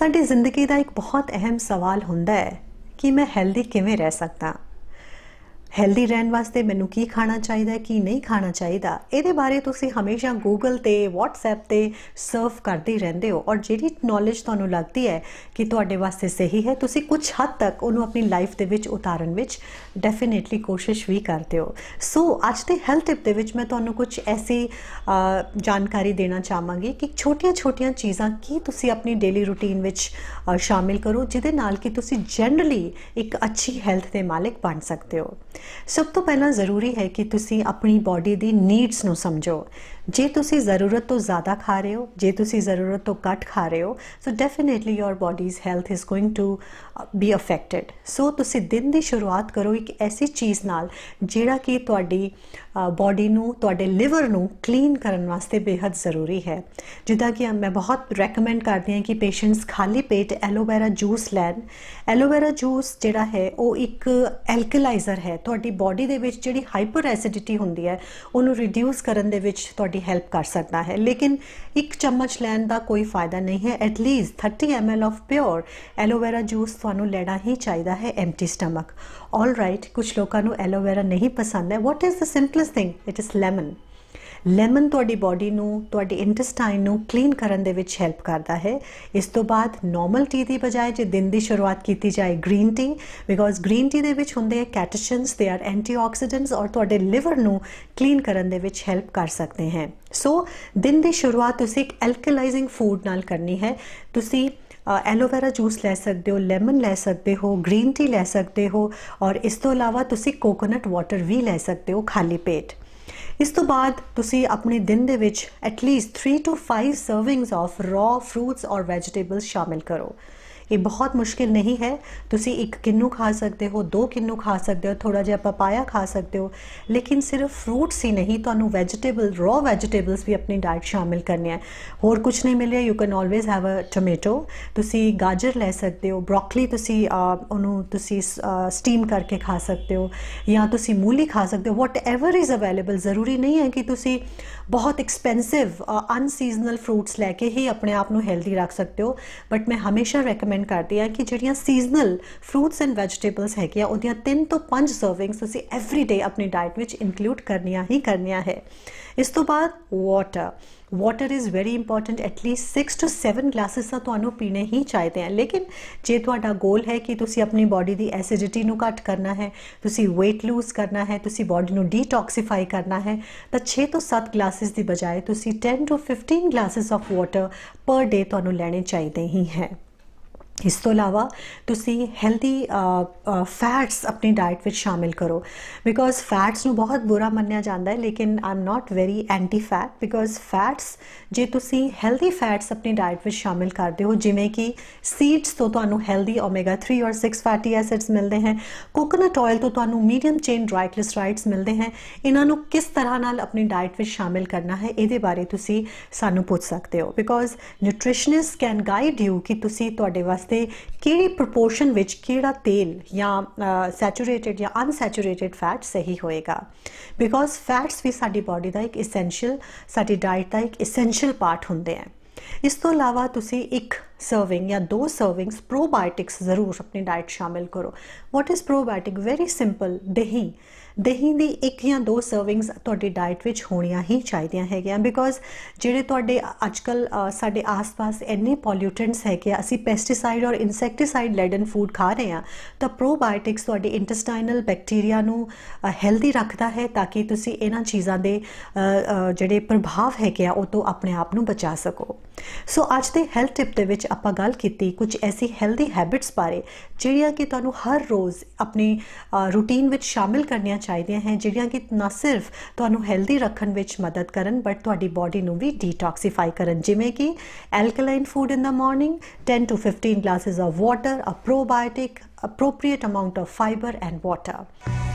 ਸਾਡੀ ਜ਼ਿੰਦਗੀ ਦਾ ਇੱਕ ਬਹੁਤ ਅਹਿਮ ਸਵਾਲ ਹੁੰਦਾ ਹੈ ਕਿ ਮੈਂ ਹੈਲਦੀ ਕਿਵੇਂ ਰਹਿ ਸਕਦਾ? ਹੈਲਦੀ ਰਹਿਣ ਵਾਸਤੇ ਮੈਨੂੰ ਕੀ ਖਾਣਾ ਚਾਹੀਦਾ ਹੈ, ਕੀ ਨਹੀਂ ਖਾਣਾ ਚਾਹੀਦਾ, ਇਹਦੇ ਬਾਰੇ ਤੁਸੀਂ ਹਮੇਸ਼ਾ Google ਤੇ, WhatsApp ਤੇ ਸਰਫ ਕਰਦੇ ਰਹਿੰਦੇ ਹੋ ਔਰ ਜਿਹੜੀ ਨੌਲੇਜ ਤੁਹਾਨੂੰ ਲੱਗਦੀ ਹੈ ਕਿ ਤੁਹਾਡੇ ਵਾਸਤੇ ਸਹੀ ਹੈ, ਤੁਸੀਂ ਕੁਝ ਹੱਦ ਤੱਕ ਉਹਨੂੰ ਆਪਣੀ ਲਾਈਫ ਦੇ ਵਿੱਚ ਉਤਾਰਨ ਵਿੱਚ ਡੈਫੀਨਿਟਲੀ ਕੋਸ਼ਿਸ਼ ਵੀ ਕਰਦੇ ਹੋ। ਸੋ ਅੱਜ ਦੇ ਹੈਲਥ ਟਿਪ ਦੇ ਵਿੱਚ ਮੈਂ ਤੁਹਾਨੂੰ ਕੁਝ ਐਸੀ ਜਾਣਕਾਰੀ ਦੇਣਾ ਚਾਹਾਂਗੀ ਕਿ ਛੋਟੀਆਂ-ਛੋਟੀਆਂ ਚੀਜ਼ਾਂ ਕੀ ਤੁਸੀਂ ਆਪਣੀ ਡੇਲੀ ਰੁਟੀਨ ਵਿੱਚ ਸ਼ਾਮਿਲ ਕਰੋ, ਜਿਹਦੇ ਨਾਲ ਕਿ ਤੁਸੀਂ ਜਨਰਲੀ ਇੱਕ ਅੱਛੀ ਹੈਲਥ ਦੇ ਮਾਲਕ ਬਣ ਸਕਦੇ ਹੋ। ਸਭ ਤੋਂ ਪਹਿਲਾਂ ਜ਼ਰੂਰੀ ਹੈ ਕਿ ਤੁਸੀਂ ਆਪਣੀ ਬਾਡੀ ਦੀ ਨੀਡਸ ਨੂੰ ਸਮਝੋ। ਜੇ ਤੁਸੀਂ ਜ਼ਰੂਰਤ ਤੋਂ ਜ਼ਿਆਦਾ ਖਾ ਰਹੇ ਹੋ, ਜੇ ਤੁਸੀਂ ਜ਼ਰੂਰਤ ਤੋਂ ਘੱਟ ਖਾ ਰਹੇ ਹੋ so definitely your body's health is going to be affected so ਤੁਸੀਂ ਦਿਨ ਦੀ ਸ਼ੁਰੂਆਤ ਕਰੋ ਇੱਕ ਐਸੀ ਚੀਜ਼ ਨਾਲ ਜਿਹੜਾ ਕਿ ਤੁਹਾਡੀ ਬਾਡੀ ਨੂੰ, ਤੁਹਾਡੇ ਲਿਵਰ ਨੂੰ ਕਲੀਨ ਕਰਨ ਵਾਸਤੇ ਬੇਹੱਦ ਜ਼ਰੂਰੀ ਹੈ। ਜਿੱਦਾਂ ਕਿ ਮੈਂ ਬਹੁਤ ਰეკਮੈਂਡ ਕਰਦੀ ਹਾਂ ਕਿ ਪੇਸ਼ੈਂਟਸ ਖਾਲੀ ਪੇਟ ਐਲੋਵੇਰਾ ਜੂਸ ਲੈਣ। ਐਲੋਵੇਰਾ ਜੂਸ ਜਿਹੜਾ ਹੈ, ਉਹ ਇੱਕ ਐਲਕਲਾਈਜ਼ਰ ਹੈ। ਤੁਹਾਡੀ ਬਾਡੀ ਦੇ ਵਿੱਚ ਜਿਹੜੀ ਹਾਈਪਰ ਐਸਿਡਿਟੀ ਹੁੰਦੀ ਹੈ, ਉਹਨੂੰ ਰਿਡਿਊਸ ਕਰਨ ਦੇ ਵਿੱਚ ਤੁਹਾਡੀ ਹੈਲਪ ਕਰ ਸਕਦਾ ਹੈ। ਲੇਕਿਨ ਇੱਕ ਚਮਚ ਲੈਣ ਦਾ ਕੋਈ ਫਾਇਦਾ ਨਹੀਂ ਹੈ। At least 30 ml of pure aloe vera juice ਤੁਹਾਨੂੰ ਲੈਣਾ ਹੀ ਚਾਹੀਦਾ ਹੈ ਐਮਟੀ ਸਟਮਕ ਆਲ ਰਾਈਟ ਕੁਝ ਲੋਕਾਂ ਨੂੰ ਐਲੋਵੇਰਾ ਨਹੀਂ ਪਸੰਦ ਹੈ। What is the simplest thing it is lemon lemon ਤੁਹਾਡੀ ਬਾਡੀ ਨੂੰ, ਤੁਹਾਡੀ ਇੰਟੈਸਟਾਈਨ ਨੂੰ ਕਲੀਨ ਕਰਨ ਦੇ ਵਿੱਚ ਹੈਲਪ ਕਰਦਾ ਹੈ। ਇਸ ਤੋਂ ਬਾਅਦ ਨਾਰਮਲ ਟੀ ਦੀ ਬਜਾਏ ਜੇ ਦਿਨ ਦੀ ਸ਼ੁਰੂਆਤ ਕੀਤੀ ਜਾਏ green tea because green tea ਦੇ ਵਿੱਚ ਹੁੰਦੇ ਹੈ ਕੈਟੇਸ਼ਨਸ ਦੇ ਆਰ ਐਂਟੀਆਕਸੀਡੈਂਟਸ ਔਰ ਤੁਹਾਡੇ ਲਿਵਰ ਨੂੰ ਕਲੀਨ ਕਰਨ ਦੇ ਵਿੱਚ ਹੈਲਪ ਕਰ ਸਕਦੇ ਹਨ ਸੋ ਦਿਨ ਦੀ ਸ਼ੁਰੂਆਤ ਤੁਸੀਂ ਇੱਕ ਐਲਕਲਾਈਜ਼ਿੰਗ ਫੂਡ ਨਾਲ ਕਰਨੀ ਹੈ। ਤੁਸੀਂ ਐਲੋਵੇਰਾ ਜੂਸ ਲੈ ਸਕਦੇ ਹੋ ਲੈਮਨ ਲੈ ਸਕਦੇ ਹੋ ਗ੍ਰੀਨ ਟੀ ਲੈ ਸਕਦੇ ਹੋ ਔਰ ਇਸ ਤੋਂ ਇਲਾਵਾ ਤੁਸੀਂ ਕੋਕੋਨਟ ਵਾਟਰ ਵੀ ਲੈ ਸਕਦੇ ਹੋ ਖਾਲੀ ਪੇਟ। ਇਸ ਤੋਂ ਬਾਅਦ ਤੁਸੀਂ ਆਪਣੇ ਦਿਨ ਦੇ ਵਿੱਚ at least 3 to 5 servings of raw fruits ਔਰ ਵੈਜੀਟੇਬਲਸ ਸ਼ਾਮਿਲ ਕਰੋ। ਇਹ ਬਹੁਤ ਮੁਸ਼ਕਿਲ ਨਹੀਂ ਹੈ ਤੁਸੀਂ ਇੱਕ ਕਿੰਨੂ ਖਾ ਸਕਦੇ ਹੋ ਦੋ ਕਿੰਨੂ ਖਾ ਸਕਦੇ ਹੋ ਥੋੜਾ ਜਿਹਾ ਪਪਾਇਆ ਖਾ ਸਕਦੇ ਹੋ ਲੇਕਿਨ ਸਿਰਫ ਫਰੂਟਸ ਹੀ ਨਹੀਂ ਤੁਹਾਨੂੰ ਵੈਜੀਟੇਬਲ ਰॉ ਵੈਜੀਟੇਬਲਸ ਵੀ ਆਪਣੀ ਡਾਈਟ ਸ਼ਾਮਿਲ ਕਰਨੀ ਹੈ ਹੋਰ ਕੁਝ ਨਹੀਂ ਮਿਲਿਆ you can always have a tomato ਤੁਸੀਂ ਗਾਜਰ ਲੈ ਸਕਦੇ ਹੋ ਬ੍ਰੋਕਲੀ ਤੁਸੀਂ ਉਹਨੂੰ ਤੁਸੀਂ ਸਟੀਮ ਕਰਕੇ ਖਾ ਸਕਦੇ ਹੋ ਜਾਂ ਤੁਸੀਂ ਮੂਲੀ ਖਾ ਸਕਦੇ ਹੋ ਵਾਟ ਐਵਰ ਇਜ਼ ਅਵੇਲੇਬਲ ਜ਼ਰੂਰੀ ਨਹੀਂ ਹੈ ਕਿ ਤੁਸੀਂ ਬਹੁਤ ਐਕਸਪੈਂਸਿਵ ਅਨਸੀਜ਼ਨਲ ਫਰੂਟਸ ਲੈ ਕੇ ਹੀ ਆਪਣੇ ਆਪ ਨੂੰ ਹੈਲਦੀ ਰੱਖ ਸਕਦੇ ਹੋ ਬਟ ਮੈਂ ਹਮੇਸ਼ਾ ਰეკਮੈਂਡ ਰეკਮੈਂਡ ਕਰਦੀ ਆ ਕਿ ਜਿਹੜੀਆਂ ਸੀਜ਼ਨਲ ਫਰੂਟਸ ਐਂਡ ਵੈਜੀਟੇਬਲਸ ਹੈਗੀਆਂ ਉਹਦੀਆਂ 3 ਤੋਂ 5 ਸਰਵਿੰਗਸ ਤੁਸੀਂ ਐਵਰੀ ਡੇ ਆਪਣੀ ਡਾਈਟ ਵਿੱਚ ਇਨਕਲੂਡ ਕਰਨੀਆਂ ਹੀ ਕਰਨੀਆਂ ਹੈ ਇਸ ਤੋਂ ਬਾਅਦ water water is very important at least 6 to 7 glasses ਤਾਂ ਤੁਹਾਨੂੰ ਪੀਣੇ ਹੀ ਚਾਹੀਦੇ ਆ ਲੇਕਿਨ ਜੇ ਤੁਹਾਡਾ ਗੋਲ ਹੈ ਕਿ ਤੁਸੀਂ ਆਪਣੀ ਬਾਡੀ ਦੀ ਐਸਿਡਿਟੀ ਨੂੰ ਘਟ ਕਰਨਾ ਹੈ ਤੁਸੀਂ weight lose ਕਰਨਾ ਹੈ ਤੁਸੀਂ ਬਾਡੀ ਨੂੰ ਡੀਟੌਕਸੀਫਾਈ ਕਰਨਾ ਹੈ ਤਾਂ 6 ਤੋਂ 7 ਗਲਾਸਸ ਦੀ ਬਜਾਏ ਤੁਸੀਂ 10 ਤੋਂ 15 ਗਲਾਸਸ ਆਫ ਵਾਟਰ ਪਰ ਡੇ ਤੁਹਾਨੂੰ ਲੈਣੇ ਚਾਹੀਦੇ ਹੀ ਹੈ ਇਸ ਤੋਂ ਇਲਾਵਾ ਤੁਸੀਂ ਹੈਲਦੀ ਫੈਟਸ ਆਪਣੀ ਡਾਈਟ ਵਿੱਚ ਸ਼ਾਮਿਲ ਕਰੋ ਬਿਕੋਜ਼ ਫੈਟਸ ਨੂੰ ਬਹੁਤ ਬੁਰਾ ਮੰਨਿਆ ਜਾਂਦਾ ਹੈ ਲੇਕਿਨ I'm not very anti fat because fats ਜੇ ਤੁਸੀਂ ਹੈਲਦੀ ਫੈਟਸ ਆਪਣੀ ਡਾਈਟ ਵਿੱਚ ਸ਼ਾਮਿਲ ਕਰਦੇ ਹੋ ਜਿਵੇਂ ਕਿ ਸੀਡਸ ਤੋਂ ਤੁਹਾਨੂੰ ਹੈਲਦੀ ਓਮੇਗਾ 3 ਔਰ 6 ਫੈਟੀ ਐਸਿਡਸ ਮਿਲਦੇ ਹਨ ਕੋਕੋਨਟ ਆਇਲ ਤੋਂ ਤੁਹਾਨੂੰ ਮੀਡੀਅਮ ਚੇਨ ਟ੍ਰਾਈਗਲਿਸਰਾਈਡਸ ਮਿਲਦੇ ਹਨ ਇਹਨਾਂ ਨੂੰ ਕਿਸ ਤਰ੍ਹਾਂ ਨਾਲ ਆਪਣੀ ਡਾਈਟ ਵਿੱਚ ਸ਼ਾਮਿਲ ਕਰਨਾ ਹੈ ਇਹਦੇ ਬਾਰੇ ਤੁਸੀਂ ਸਾਨੂੰ ਪੁੱਛ ਸਕਦੇ ਹੋ because nutritionist can guide you ਕਿ ਤੁਸੀਂ ਤੁਹਾਡੇ ਵਾਸਤੇ ਕਿਹੜੀ ਪ੍ਰੋਪੋਰਸ਼ਨ ਵਿੱਚ ਕਿਹੜਾ ਤੇਲ ਜਾਂ ਸੈਚੂਰੇਟਿਡ ਜਾਂ ਅਨਸੈਚੂਰੇਟਿਡ ਫੈਟ ਸਹੀ ਹੋਏਗਾ? ਬਿਕੋਜ਼ ਫੈਟਸ ਵੀ ਸਾਡੀ ਬਾਡੀ ਦਾ ਇੱਕ ਐਸੈਂਸ਼ੀਅਲ ਸਾਡੀ ਡਾਈਟ ਦਾ ਇੱਕ ਐਸੈਂਸ਼ੀਅਲ ਪਾਰਟ ਹੁੰਦੇ ਆ। ਇਸ ਤੋਂ ਇਲਾਵਾ ਤੁਸੀਂ ਇੱਕ ਸਰਵਿੰਗ ਜਾਂ ਦੋ ਸਰਵਿੰਗਸ ਪ੍ਰੋਬਾਇਓਟਿਕਸ ਜ਼ਰੂਰ ਆਪਣੀ ਡਾਈਟ ਸ਼ਾਮਿਲ ਕਰੋ what is probiotic very simple ਦਹੀਂ ਦਹੀਂ ਦੀ ਇੱਕ ਜਾਂ ਦੋ ਸਰਵਿੰਗਸ ਤੁਹਾਡੀ ਡਾਈਟ ਵਿੱਚ ਹੋਣੀਆਂ ਹੀ ਚਾਹੀਦੀਆਂ ਹੈਗੀਆਂ ਬਿਕੋਜ਼ ਜਿਹੜੇ ਤੁਹਾਡੇ ਅੱਜਕੱਲ ਸਾਡੇ ਆਸ-ਪਾਸ ਇੰਨੇ ਪੋਲਿਊਟੈਂਟਸ ਹੈਗੇ ਅਸੀਂ ਪੈਸਟੀਸਾਈਡ ਔਰ ਇਨਸੈਕਟੀਸਾਈਡ ਲੈਡਨ ਫੂਡ ਖਾ ਰਹੇ ਹਾਂ ਤਾਂ ਪ੍ਰੋਬਾਇਓਟਿਕਸ ਤੁਹਾਡੇ ਇੰਟੈਸਟਾਈਨਲ ਬੈਕਟੀਰੀਆ ਨੂੰ ਹੈਲਦੀ ਰੱਖਦਾ ਹੈ ਤਾਂ ਕਿ ਤੁਸੀਂ ਇਹਨਾਂ ਚੀਜ਼ਾਂ ਦੇ ਜਿਹੜੇ ਪ੍ਰਭਾਵ ਹੈਗੇ ਆ ਉਹ ਤੋਂ ਆਪਣੇ ਆਪ ਨੂੰ ਬਚਾ ਸਕੋ ਸੋ ਅੱਜ ਦੇ ਹੈਲਥ ਟਿਪ ਦੇ ਵਿੱਚ ਆਪਾਂ ਗੱਲ ਕੀਤੀ ਕੁਝ ਐਸੀ ਹੈਲਦੀ ਹੈਬਿਟਸ ਬਾਰੇ, ਜਿਹੜੀਆਂ ਕਿ ਤੁਹਾਨੂੰ ਹਰ ਰੋਜ਼ ਆਪਣੀ ਰੂਟੀਨ ਵਿੱਚ ਸ਼ਾਮਿਲ ਕਰਨੀਆਂ ਚਾਹੀਦੀਆਂ ਹਨ ਜਿਹੜੀਆਂ ਕਿ ਨਾ ਸਿਰਫ ਤੁਹਾਨੂੰ ਹੈਲਦੀ ਰੱਖਣ ਵਿੱਚ ਮਦਦ ਕਰਨ ਬਟ ਤੁਹਾਡੀ ਬਾਡੀ ਨੂੰ ਵੀ ਡੀਟੌਕਸੀਫਾਈ ਕਰਨ। ਜਿਵੇਂ ਕਿ alkaline food in the morning 10 to 15 glasses of water a probiotic appropriate amount of fiber and water